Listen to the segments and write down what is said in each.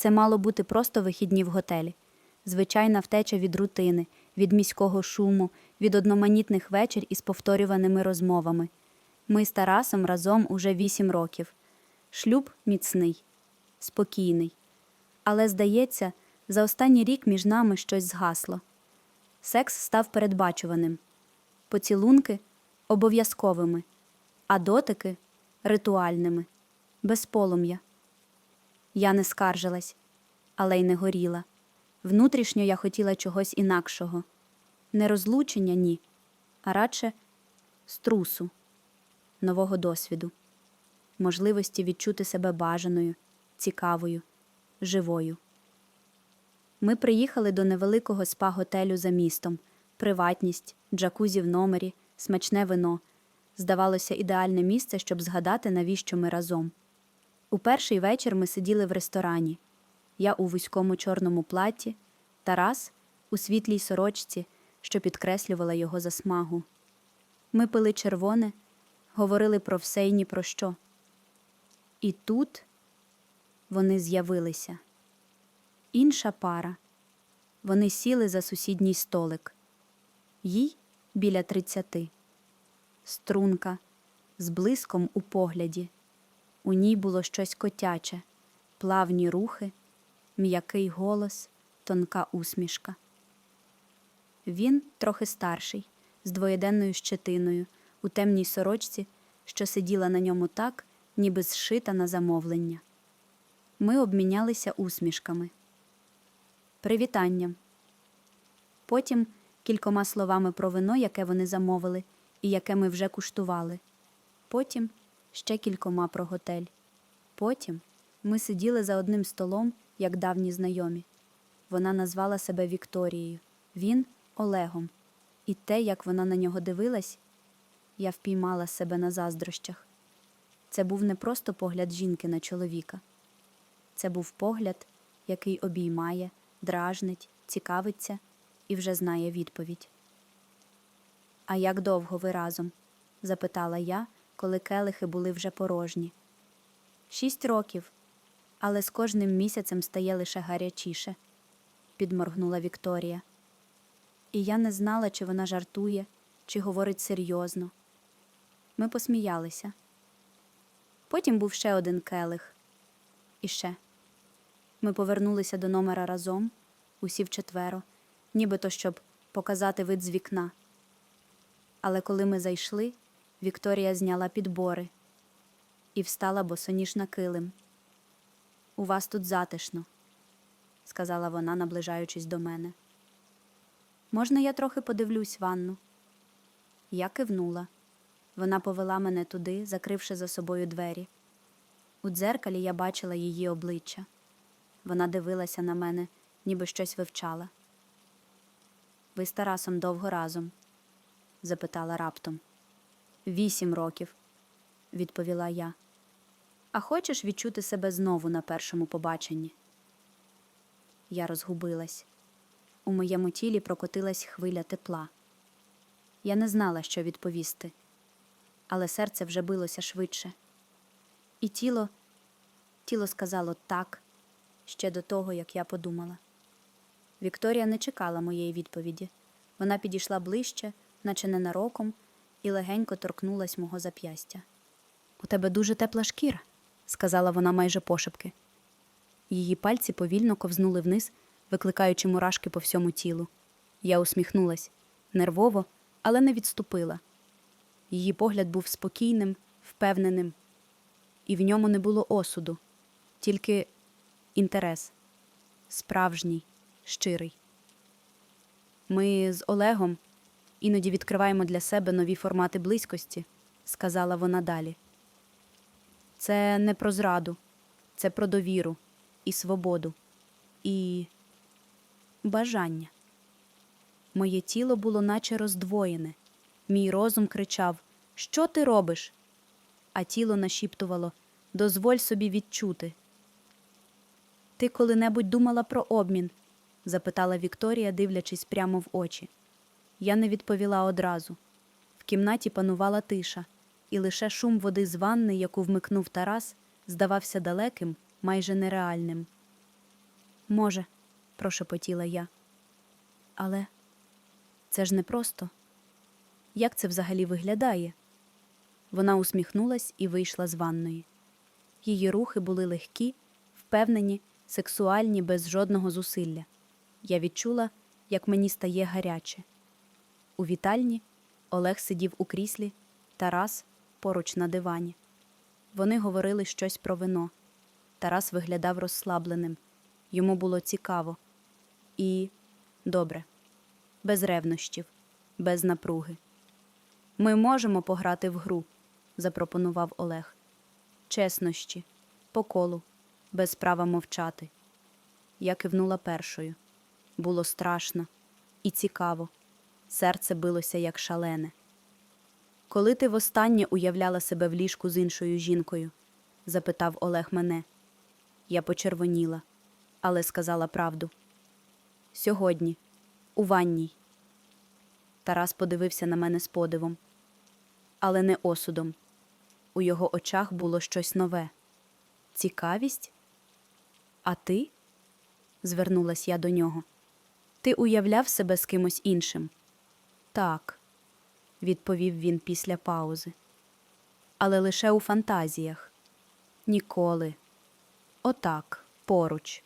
Це мало бути просто вихідні в готелі, звичайна втеча від рутини, від міського шуму, від одноманітних вечір із повторюваними розмовами. Ми з Тарасом разом уже вісім років. Шлюб міцний, спокійний. Але, здається, за останній рік між нами щось згасло. Секс став передбачуваним, поцілунки обов'язковими, а дотики ритуальними, без полум'я. Я не скаржилась, але й не горіла. Внутрішньо я хотіла чогось інакшого. Не розлучення, ні, а радше струсу, нового досвіду, можливості відчути себе бажаною, цікавою, живою. Ми приїхали до невеликого спа-готелю за містом, приватність, джакузі в номері, смачне вино. Здавалося, ідеальне місце, щоб згадати, навіщо ми разом. У перший вечір ми сиділи в ресторані. Я у вузькому чорному платі, Тарас у світлій сорочці, що підкреслювала його засмагу. Ми пили червоне, говорили про все і ні про що. І тут вони з'явилися. Інша пара. Вони сіли за сусідній столик. Їй біля тридцяти. Струнка з блиском у погляді. У ній було щось котяче, плавні рухи, м'який голос, тонка усмішка. Він трохи старший, з двоєденною щетиною, у темній сорочці, що сиділа на ньому так, ніби зшита на замовлення. Ми обмінялися усмішками, привітанням. Потім кількома словами про вино, яке вони замовили, і яке ми вже куштували. Потім ще кількома про готель. Потім ми сиділи за одним столом, як давні знайомі. Вона назвала себе Вікторією, він Олегом. І те, як вона на нього дивилась, я впіймала себе на заздрощах. Це був не просто погляд жінки на чоловіка. Це був погляд, який обіймає, дражнить, цікавиться і вже знає відповідь. А як довго ви разом? запитала я, коли келихи були вже порожні. Шість років, але з кожним місяцем стає лише гарячіше, підморгнула Вікторія. І я не знала, чи вона жартує, чи говорить серйозно. Ми посміялися. Потім був ще один келих. І ще. Ми повернулися до номера разом, усі вчетверо, нібито щоб показати вид з вікна. Але коли ми зайшли, Вікторія зняла підбори і встала босоніж на килим. У вас тут затишно, сказала вона, наближаючись до мене. Можна я трохи подивлюсь ванну? Я кивнула. Вона повела мене туди, закривши за собою двері. У дзеркалі я бачила її обличчя. Вона дивилася на мене, ніби щось вивчала. Ви з Тарасом довго разом? запитала раптом. Вісім років, відповіла я. А хочеш відчути себе знову на першому побаченні? Я розгубилась. У моєму тілі прокотилась хвиля тепла. Я не знала, що відповісти, але серце вже билося швидше. І тіло, тіло сказало так ще до того, як я подумала. Вікторія не чекала моєї відповіді. Вона підійшла ближче, наче ненароком, і легенько торкнулась мого зап'ястя. У тебе дуже тепла шкіра, сказала вона майже пошепки. Її пальці повільно ковзнули вниз, викликаючи мурашки по всьому тілу. Я усміхнулась нервово, але не відступила. Її погляд був спокійним, впевненим, і в ньому не було осуду, тільки інтерес справжній, щирий. Ми з Олегом іноді відкриваємо для себе нові формати близькості, сказала вона далі. Це не про зраду, це про довіру і свободу, і бажання. Моє тіло було наче роздвоєне. Мій розум кричав Що ти робиш? А тіло нашіптувало Дозволь собі відчути. Ти коли-небудь думала про обмін? запитала Вікторія, дивлячись прямо в очі. Я не відповіла одразу. В кімнаті панувала тиша, і лише шум води з ванни, яку вмикнув Тарас, здавався далеким, майже нереальним. Може, прошепотіла я. Але це ж непросто. Як це взагалі виглядає? Вона усміхнулась і вийшла з ванної. Її рухи були легкі, впевнені, сексуальні, без жодного зусилля. Я відчула, як мені стає гаряче. У вітальні Олег сидів у кріслі, Тарас поруч на дивані. Вони говорили щось про вино. Тарас виглядав розслабленим. Йому було цікаво. І добре, без ревнощів, без напруги. Ми можемо пограти в гру, запропонував Олег. Чеснощі, по колу, без права мовчати. Я кивнула першою. Було страшно і цікаво. Серце билося як шалене. Коли ти востаннє уявляла себе в ліжку з іншою жінкою? запитав Олег мене. Я почервоніла, але сказала правду. Сьогодні, у ванній. Тарас подивився на мене з подивом, але не осудом. У його очах було щось нове. Цікавість? А ти? звернулась я до нього. Ти уявляв себе з кимось іншим? Так, відповів він після паузи. Але лише у фантазіях. Ніколи. Отак, поруч.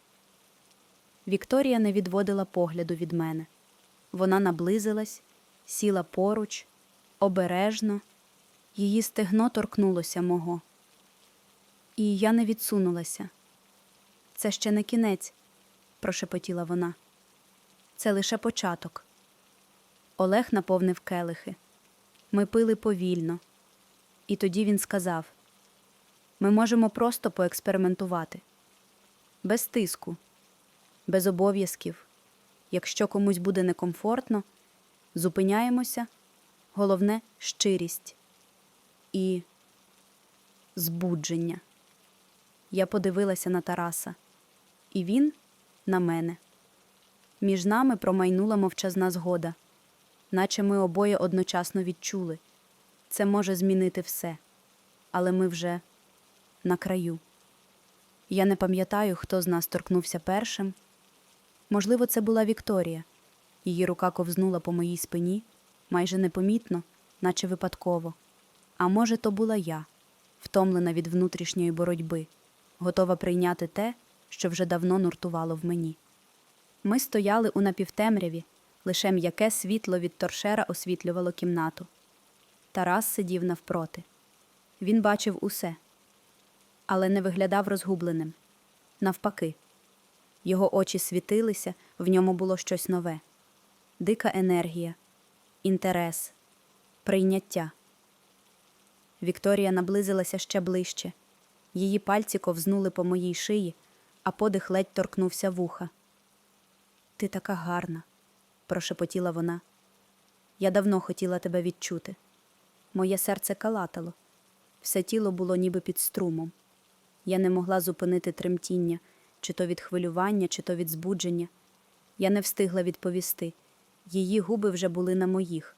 Вікторія не відводила погляду від мене. Вона наблизилась, сіла поруч, обережно, її стегно торкнулося мого. І я не відсунулася. Це ще не кінець, прошепотіла вона. Це лише початок. Олег наповнив келихи. Ми пили повільно. І тоді він сказав: ми можемо просто поекспериментувати, без тиску, без обов'язків. Якщо комусь буде некомфортно, зупиняємося. Головне щирість і збудження. Я подивилася на Тараса, і він на мене. Між нами промайнула мовчазна згода, наче ми обоє одночасно відчули. Це може змінити все, але ми вже на краю. Я не пам'ятаю, хто з нас торкнувся першим. Можливо, це була Вікторія. Її рука ковзнула по моїй спині, майже непомітно, наче випадково. А може, то була я, втомлена від внутрішньої боротьби, готова прийняти те, що вже давно нуртувало в мені. Ми стояли у напівтемряві, лише м'яке світло від торшера освітлювало кімнату. Тарас сидів навпроти. Він бачив усе, але не виглядав розгубленим. Навпаки, його очі світилися, в ньому було щось нове дика енергія, інтерес, прийняття. Вікторія наблизилася ще ближче. Її пальці ковзнули по моїй шиї, а подих ледь торкнувся вуха. Ти така гарна, прошепотіла вона. Я давно хотіла тебе відчути. Моє серце калатало, все тіло було ніби під струмом. Я не могла зупинити тремтіння, чи то від хвилювання, чи то від збудження. Я не встигла відповісти. Її губи вже були на моїх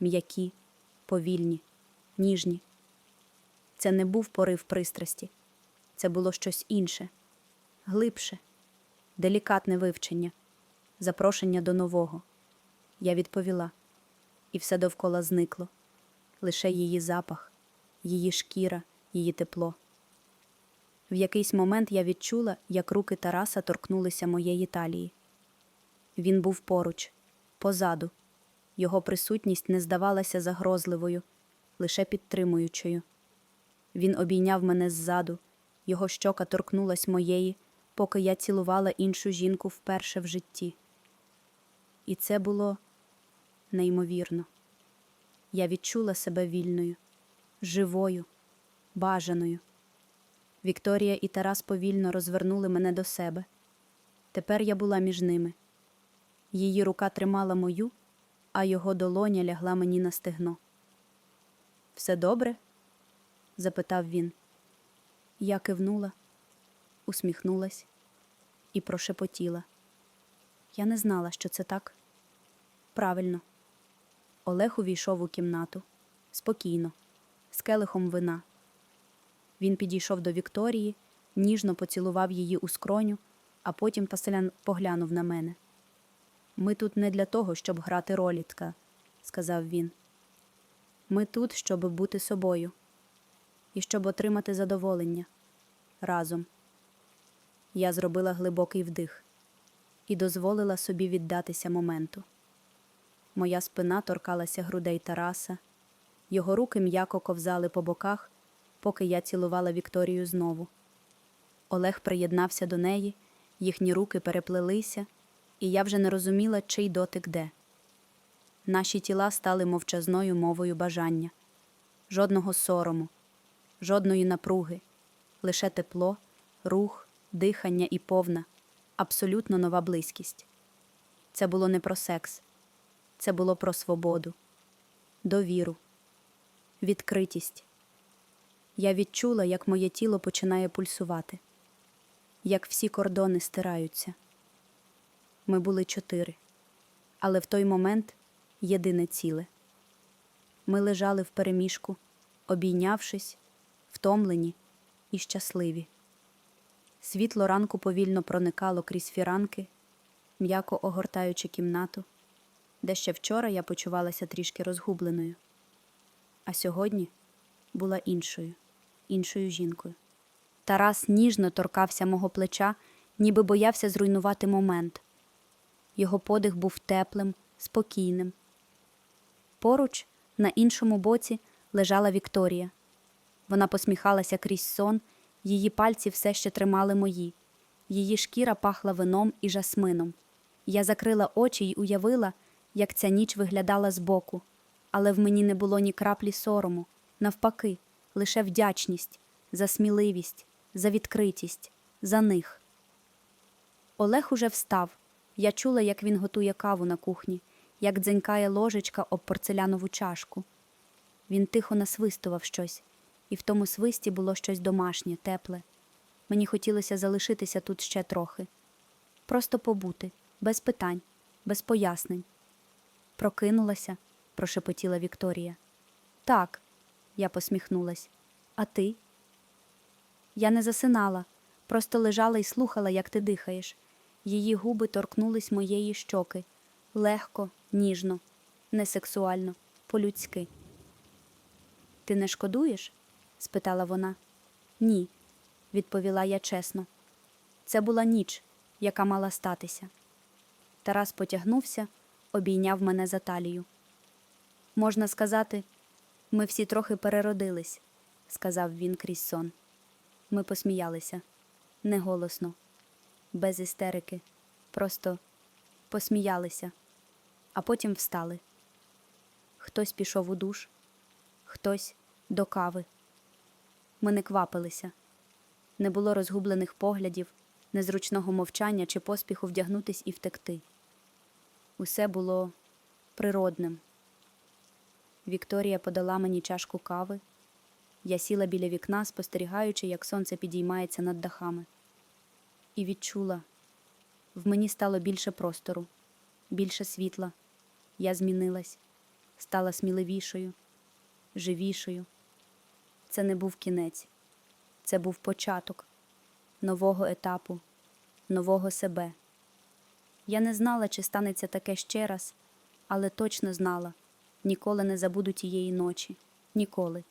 м'які, повільні, ніжні. Це не був порив пристрасті, це було щось інше, глибше, делікатне вивчення, запрошення до нового. Я відповіла, і все довкола зникло лише її запах, її шкіра, її тепло. В якийсь момент я відчула, як руки Тараса торкнулися моєї талії. Він був поруч, позаду. Його присутність не здавалася загрозливою, лише підтримуючою. Він обійняв мене ззаду, його щока торкнулась моєї, поки я цілувала іншу жінку вперше в житті. І це було неймовірно. Я відчула себе вільною, живою, бажаною. Вікторія і Тарас повільно розвернули мене до себе. Тепер я була між ними. Її рука тримала мою, а його долоня лягла мені на стегно. Все добре? запитав він. Я кивнула, усміхнулась і прошепотіла. Я не знала, що це так. Правильно. Олег увійшов у кімнату спокійно, з келихом вина. Він підійшов до Вікторії, ніжно поцілував її у скроню, а потім поселян поглянув на мене. Ми тут не для того, щоб грати ролітка, сказав він. Ми тут, щоб бути собою і щоб отримати задоволення разом. Я зробила глибокий вдих і дозволила собі віддатися моменту. Моя спина торкалася грудей Тараса, його руки м'яко ковзали по боках, поки я цілувала Вікторію знову. Олег приєднався до неї, їхні руки переплелися, і я вже не розуміла, чий дотик де. Наші тіла стали мовчазною мовою бажання, жодного сорому, жодної напруги, лише тепло, рух, дихання і повна, абсолютно нова близькість. Це було не про секс, це було про свободу, довіру, відкритість. Я відчула, як моє тіло починає пульсувати, як всі кордони стираються. Ми були чотири, але в той момент єдине ціле. Ми лежали впереміжку, обійнявшись, втомлені і щасливі. Світло ранку повільно проникало крізь фіранки, м'яко огортаючи кімнату, де ще вчора я почувалася трішки розгубленою, а сьогодні була іншою, іншою жінкою. Тарас ніжно торкався мого плеча, ніби боявся зруйнувати момент. Його подих був теплим, спокійним. Поруч, на іншому боці, лежала Вікторія. Вона посміхалася крізь сон, її пальці все ще тримали мої, її шкіра пахла вином і жасмином. Я закрила очі й уявила, як ця ніч виглядала збоку, але в мені не було ні краплі сорому, навпаки, лише вдячність за сміливість, за відкритість, за них. Олег уже встав. Я чула, як він готує каву на кухні, як дзенькає ложечка об порцелянову чашку. Він тихо насвистував щось, і в тому свисті було щось домашнє, тепле. Мені хотілося залишитися тут ще трохи. Просто побути, без питань, без пояснень. Прокинулася, прошепотіла Вікторія. Так, я посміхнулась. А ти? Я не засинала, просто лежала і слухала, як ти дихаєш. Її губи торкнулись моєї щоки легко, ніжно, не сексуально, по-людськи. Ти не шкодуєш? Спитала вона. Ні, відповіла я чесно. Це була ніч, яка мала статися. Тарас потягнувся, обійняв мене за талію. Можна сказати, ми всі трохи переродились, сказав він крізь сон. Ми посміялися неголосно, без істерики, просто посміялися, а потім встали. Хтось пішов у душ, хтось до кави. Ми не квапилися, не було розгублених поглядів, незручного мовчання чи поспіху вдягнутись і втекти. Усе було природним. Вікторія подала мені чашку кави. Я сіла біля вікна, спостерігаючи, як сонце підіймається над дахами, і відчула в мені стало більше простору, більше світла. Я змінилась, стала сміливішою, живішою. Це не був кінець, це був початок нового етапу, нового себе. Я не знала, чи станеться таке ще раз, але точно знала ніколи не забуду тієї ночі, ніколи.